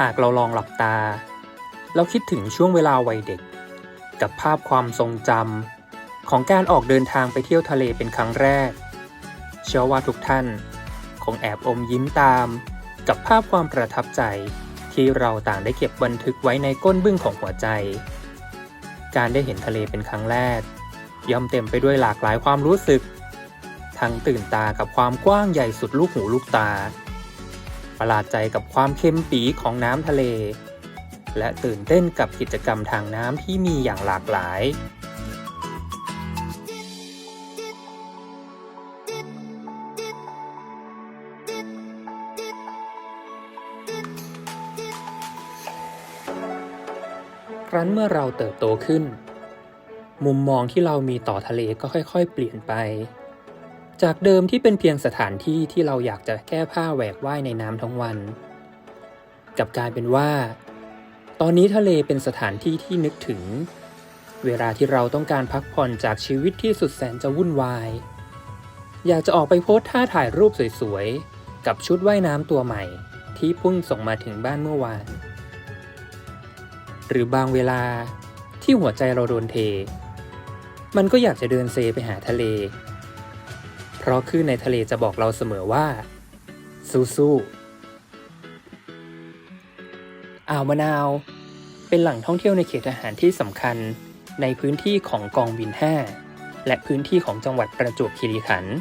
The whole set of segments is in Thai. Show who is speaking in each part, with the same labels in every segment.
Speaker 1: หากเราลองหลับตาแล้วคิดถึงช่วงเวลาวัยเด็ก กับภาพความทรงจำของการออกเดินทางไปเที่ยวทะเลเป็นครั้งแรก เชื่อว่าทุกท่าน คงแอบอมยิ้มตาม กับภาพความประทับใจที่เราต่างได้เก็บบันทึกไว้ในก้นบึ้งของหัวใจ การได้เห็นทะเลเป็นครั้งแรก ย่อมเต็มไปด้วยหลากหลายความรู้สึก ทั้งตื่นตากับความกว้างใหญ่สุดลูกหูลูกตา ประหลาดใจกับความเค็มปีของน้ำทะเล และตื่นเต้นกับกิจกรรมทางน้ำที่มีอย่างหลากหลาย ครั้นเมื่อเราเติบโตขึ้น มุมมองที่เรามีต่อทะเลก็ค่อยๆ เปลี่ยนไป จากเดิมที่เป็นเพียงสถานที่ที่เราอยากจะแก้ผ้าแหวกว่ายในน้ำทั้งวัน กับกลายเป็นว่า ตอนนี้ทะเลเป็นสถานที่ที่นึกถึง เวลาที่เราต้องการพักผ่อนจากชีวิตที่สุดแสนจะวุ่นวาย อยากจะออกไปโพสท่าถ่ายรูปสวยๆ กับชุดว่ายน้ำตัวใหม่ ที่พุ่งส่งมาถึงบ้านเมื่อวาน หรือบางเวลาที่หัวใจเราโดนเท มันก็อยากจะเดินเซไปหาทะเล เพราะคลื่นในทะเลจะบอกเราเสมอว่า สู้ๆอ่าวมะนาว เป็นแหล่งท่องเที่ยวในเขตทหารที่สำคัญในพื้นที่ของกองบิน 5 และพื้นที่ของจังหวัดประจวบคีรีขันธ์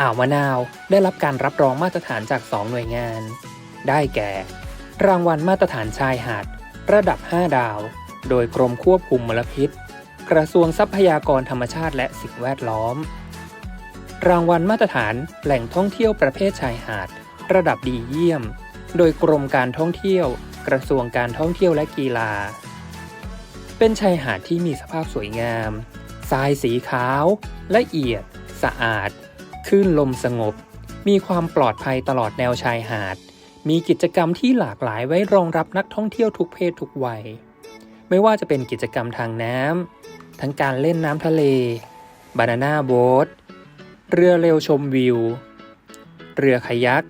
Speaker 1: อ่าวมะนาวได้รับการรับรองมาตรฐานจาก 2 หน่วยงาน ได้แก่ รางวัลมาตรฐานชายหาด ระดับ 5 ดาว โดยกรมควบคุมมลพิษ กระทรวงทรัพยากรธรรมชาติและสิ่งแวดล้อม รางวัลมาตรฐานแหล่งท่องเที่ยวประเภทชายหาด ระดับดีเยี่ยม โดยกรมการท่องเที่ยว กระทรวงการท่องเที่ยวและกีฬา เป็นชายหาดที่มีสภาพสวยงาม ทรายสีขาว ละเอียด สะอาดคลื่นลมสงบ มีความปลอดภัยตลอดแนวชายหาด มีกิจกรรมที่หลากหลายไว้รองรับนักท่องเที่ยวทุกเพศทุกวัย ไม่ว่าจะเป็นกิจกรรมทางน้ำทั้งการเล่นน้ำทะเลบานาน่าโบ๊ท เรือเร็วชมวิว เรือคายัก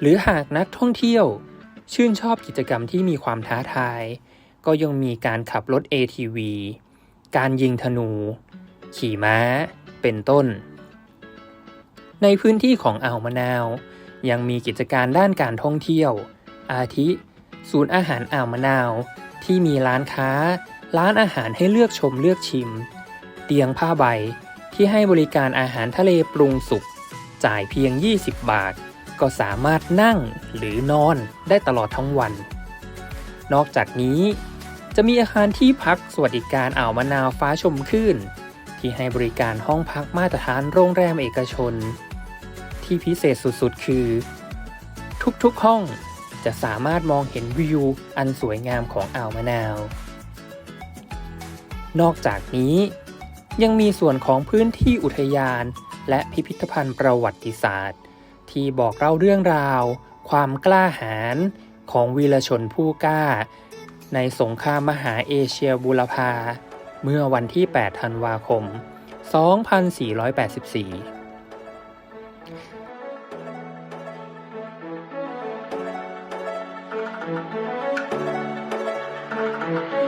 Speaker 1: หรือหากนักท่องเที่ยว ชื่นชอบกิจกรรมที่มีความท้าทาย ก็ยังมีการขับรถ ATV การยิงธนู ขี่ม้า เป็นต้น ในพื้นที่ของอ่าวมะนาว ยังมีกิจการด้านการท่องเที่ยว อาทิ ศูนย์อาหารอ่าวมะนาว ที่มีร้านค้า ร้านอาหารให้เลือกชมเลือกชิม เตียงผ้าใบ ที่ให้บริการอาหารทะเลปรุงสุก จ่ายเพียง 20 บาท ก็สามารถนั่งหรือนอนได้ตลอดทั้งวัน นอกจากนี้ จะมีอาคารที่พักสวัสดิการอ่าวมะนาวฟ้าชมคลื่นที่ให้บริการห้องพักมาตรฐานโรงแรมเอกชน ที่พิเศษสุดๆ คือ ทุกๆห้องจะสามารถมองเห็นวิวอันสวยงามของอ่าวมะนาว นอกจากนี้ ยังมีส่วนของพื้นที่อุทยาน และพิพิธภัณฑ์ประวัติศาสตร์ ที่บอกเล่าเรื่องราว ความกล้าหาญของวีรชนผู้กล้า ในสงครามมหาเอเชียบูรพา เมื่อวันที่ 8 ธันวาคม 2484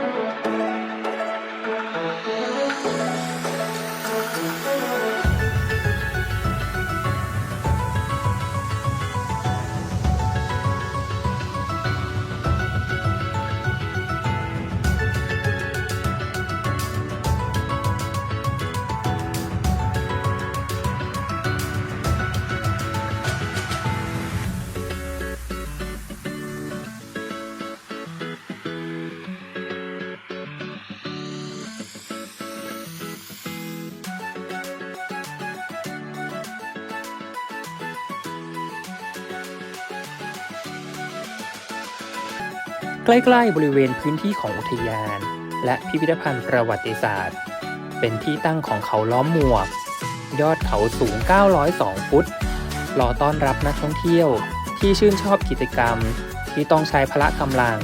Speaker 1: ใกล้ๆบริเวณพื้นที่ของอุทยาน และพิพิธภัณฑ์ประวัติศาสตร์ เป็นที่ตั้งของเขาล้อมหมวก ยอดเขาสูง 902 ฟุต รอต้อนรับนักท่องเที่ยวที่ชื่นชอบกิจกรรม ที่ต้องใช้พละกำลัง